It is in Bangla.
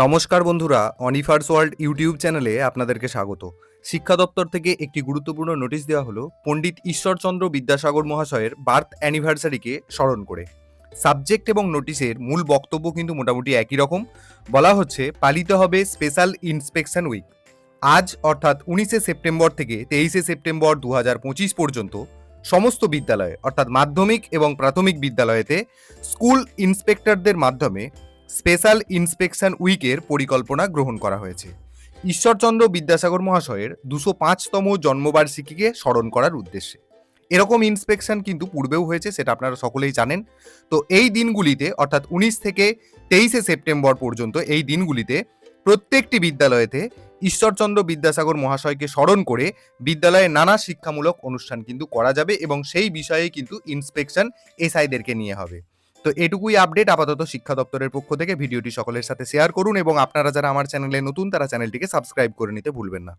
নমস্কার বন্ধুরা অনিফার্স ওয়ার্ল্ড ইউটিউব চ্যানেলে আপনাদেরকে স্বাগত। শিক্ষা দপ্তর থেকে একটি গুরুত্বপূর্ণ নোটিশ দেওয়া হলো, পণ্ডিত ঈশ্বরচন্দ্র বিদ্যাসাগর মহাশয়ের বার্থ অ্যানিভার্সারিকে স্মরণ করে। সাবজেক্ট এবং নোটিশের মূল বক্তব্য কিন্তু মোটামুটি একই রকম। বলা হচ্ছে, পালিত হবে স্পেশাল ইন্সপেকশন উইক আজ, অর্থাৎ উনিশে সেপ্টেম্বর থেকে তেইশে সেপ্টেম্বর দু পর্যন্ত সমস্ত বিদ্যালয়ে, অর্থাৎ মাধ্যমিক এবং প্রাথমিক বিদ্যালয়েতে স্কুল ইন্সপেক্টরদের মাধ্যমে স্পেশাল ইন্সপেকশন উইকের পরিকল্পনা গ্রহণ করা হয়েছে। ঈশ্বরচন্দ্র বিদ্যাসাগর মহাশয়ের দুশো পাঁচতম জন্মবার্ষিকীকে স্মরণ করার উদ্দেশ্যে। এরকম ইন্সপেকশন কিন্তু পূর্বেও হয়েছে, সেটা আপনারা সকলেই জানেন। তো এই দিনগুলিতে, অর্থাৎ উনিশ থেকে তেইশে সেপ্টেম্বর পর্যন্ত এই দিনগুলিতে প্রত্যেকটি বিদ্যালয়েতে ঈশ্বরচন্দ্র বিদ্যাসাগর মহাশয়কে স্মরণ করে বিদ্যালয়ে নানা শিক্ষামূলক অনুষ্ঠান কিন্তু করা যাবে এবং সেই বিষয়ে কিন্তু ইন্সপেকশন এসআইদেরকে নিয়ে হবে। তো এটুকুই আপডেট আপাতত শিক্ষা দপ্তরের পক্ষ থেকে। ভিডিওটি সকলের সাথে শেয়ার করুন এবং আপনারা যারা আমার চ্যানেলে নতুন, তারা চ্যানেলটিকে সাবস্ক্রাইব করে নিতে ভুলবেন না।